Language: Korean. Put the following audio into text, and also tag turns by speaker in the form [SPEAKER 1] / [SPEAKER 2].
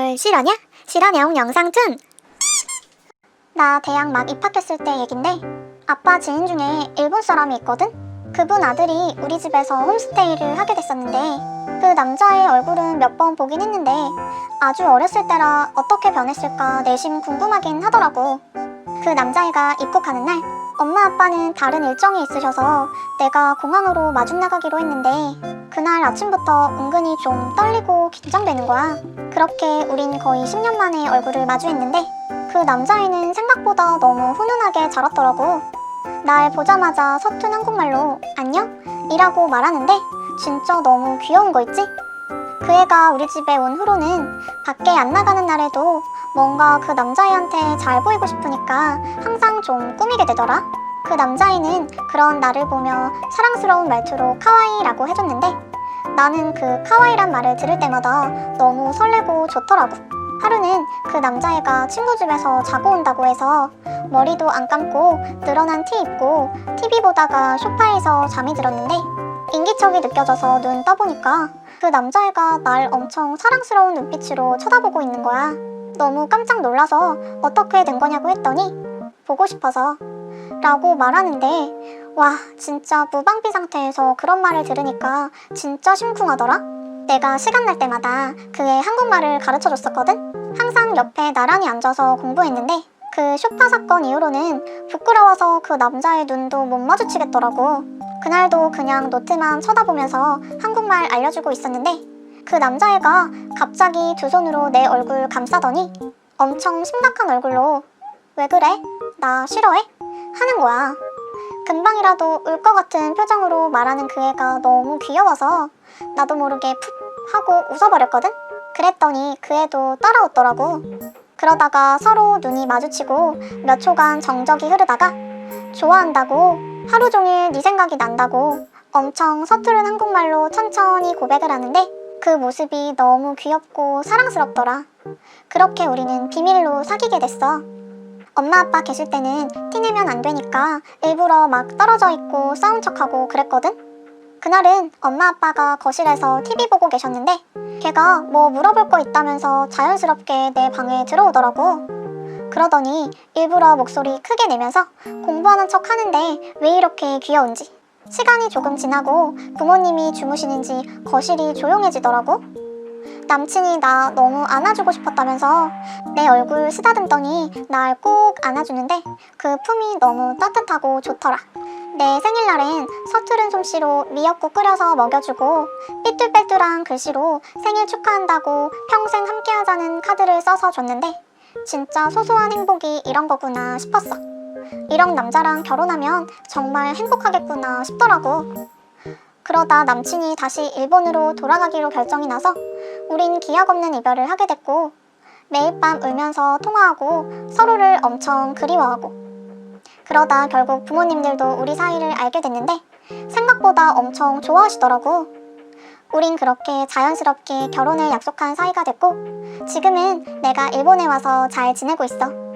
[SPEAKER 1] 헐 실화냐? 실화 내용 영상 툰! 나 대학 막 입학했을 때 얘긴데 아빠 지인 중에 일본 사람이 있거든? 그분 아들이 우리 집에서 홈스테이를 하게 됐었는데 그 남자의 얼굴은 몇 번 보긴 했는데 아주 어렸을 때라 어떻게 변했을까 내심 궁금하긴 하더라고 그 남자애가 입국하는 날 엄마 아빠는 다른 일정이 있으셔서 내가 공항으로 마중 나가기로 했는데 그날 아침부터 은근히 좀 떨리고 긴장되는 거야. 그렇게 우린 거의 10년 만에 얼굴을 마주했는데 그 남자애는 생각보다 너무 훈훈하게 자랐더라고. 날 보자마자 서툰 한국말로 안녕? 이라고 말하는데 진짜 너무 귀여운 거 있지? 그 애가 우리 집에 온 후로는 밖에 안 나가는 날에도 뭔가 그 남자애한테 잘 보이고 싶으니까 항상 좀 꾸미게 되더라. 그 남자애는 그런 나를 보며 사랑스러운 말투로 카와이라고 해줬는데 나는 그 카와이란 말을 들을 때마다 너무 설레고 좋더라고. 하루는 그 남자애가 친구 집에서 자고 온다고 해서 머리도 안 감고 늘어난 티 입고 TV 보다가 소파에서 잠이 들었는데 인기척이 느껴져서 눈 떠보니까 그 남자애가 날 엄청 사랑스러운 눈빛으로 쳐다보고 있는 거야. 너무 깜짝 놀라서 어떻게 된 거냐고 했더니 보고 싶어서 라고 말하는데 와 진짜 무방비 상태에서 그런 말을 들으니까 진짜 심쿵하더라. 내가 시간 날 때마다 그의 한국말을 가르쳐 줬었거든. 항상 옆에 나란히 앉아서 공부했는데 그 쇼파 사건 이후로는 부끄러워서 그 남자의 눈도 못 마주치겠더라고. 그날도 그냥 노트만 쳐다보면서 한국말 알려주고 있었는데 그 남자애가 갑자기 두 손으로 내 얼굴 감싸더니 엄청 심각한 얼굴로 왜 그래? 나 싫어해? 하는 거야. 금방이라도 울 것 같은 표정으로 말하는 그 애가 너무 귀여워서 나도 모르게 푹 하고 웃어버렸거든? 그랬더니 그 애도 따라웃더라고. 그러다가 서로 눈이 마주치고 몇 초간 정적이 흐르다가 좋아한다고 하루 종일 네 생각이 난다고 엄청 서투른 한국말로 천천히 고백을 하는데 그 모습이 너무 귀엽고 사랑스럽더라. 그렇게 우리는 비밀로 사귀게 됐어. 엄마 아빠 계실 때는 티내면 안 되니까 일부러 막 떨어져 있고 싸운 척하고 그랬거든? 그날은 엄마 아빠가 거실에서 TV 보고 계셨는데 걔가 뭐 물어볼 거 있다면서 자연스럽게 내 방에 들어오더라고. 그러더니 일부러 목소리 크게 내면서 공부하는 척 하는데 왜 이렇게 귀여운지. 시간이 조금 지나고 부모님이 주무시는지 거실이 조용해지더라고. 남친이 나 너무 안아주고 싶었다면서 내 얼굴 쓰다듬더니 날 꼭 안아주는데 그 품이 너무 따뜻하고 좋더라. 내 생일날엔 서투른 솜씨로 미역국 끓여서 먹여주고 삐뚤빼뚤한 글씨로 생일 축하한다고 평생 함께하자는 카드를 써서 줬는데 진짜 소소한 행복이 이런 거구나 싶었어. 이런 남자랑 결혼하면 정말 행복하겠구나 싶더라고. 그러다 남친이 다시 일본으로 돌아가기로 결정이 나서 우린 기약 없는 이별을 하게 됐고 매일 밤 울면서 통화하고 서로를 엄청 그리워하고 그러다 결국 부모님들도 우리 사이를 알게 됐는데 생각보다 엄청 좋아하시더라고. 우린 그렇게 자연스럽게 결혼을 약속한 사이가 됐고 지금은 내가 일본에 와서 잘 지내고 있어.